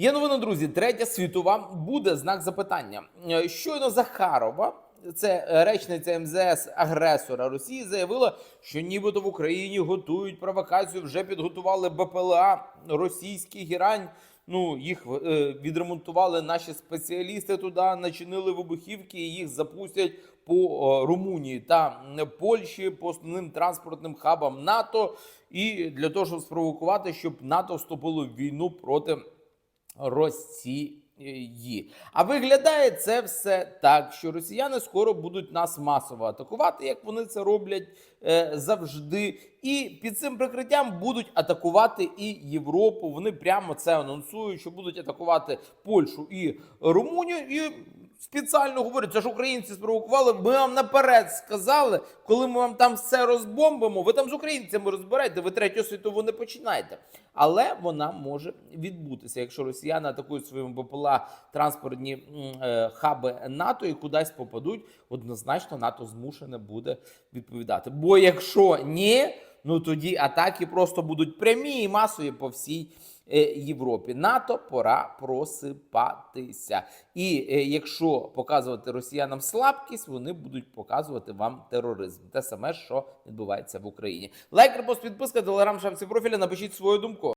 Є новина, друзі. Третя світова буде знак запитання. Е, Щойно Захарова, це е, речниця МЗС агресора Росії, заявила, що нібито в Україні готують провокацію. Вже підготували БПЛА російський гірань. Ну їх е, відремонтували наші спеціалісти туди, начинили вибухівки, і їх запустять по Румунії та Польщі по основним транспортним хабам НАТО. І для того, щоб спровокувати, щоб НАТО вступило в війну проти Росії. А виглядає це все так, що росіяни скоро будуть нас масово атакувати, як вони це роблять е, завжди. І під цим прикриттям будуть атакувати і Європу. Вони прямо це анонсують, що будуть атакувати Польщу і Румунію. І спеціально говорять, це ж українці спровокували. Ми вам наперед сказали, коли ми вам там все розбомбимо. Ви там з українцями розбираєте, ви третю світову не починаєте. Але вона може відбутися, якщо росіяни атакують своїми БПЛА транспортні е, хаби НАТО і кудись попадуть, однозначно НАТО змушене буде відповідати. Бо якщо ні, ну тоді атаки просто будуть прямі і масові по всій е, Європі. НАТО пора просипатися. І е, якщо показувати росіянам слабкість, вони будуть показувати вам тероризм. Те саме, що відбувається в Україні. Лайк, репост, підписка, телеграм, шапці профіля. Напишіть свою думку.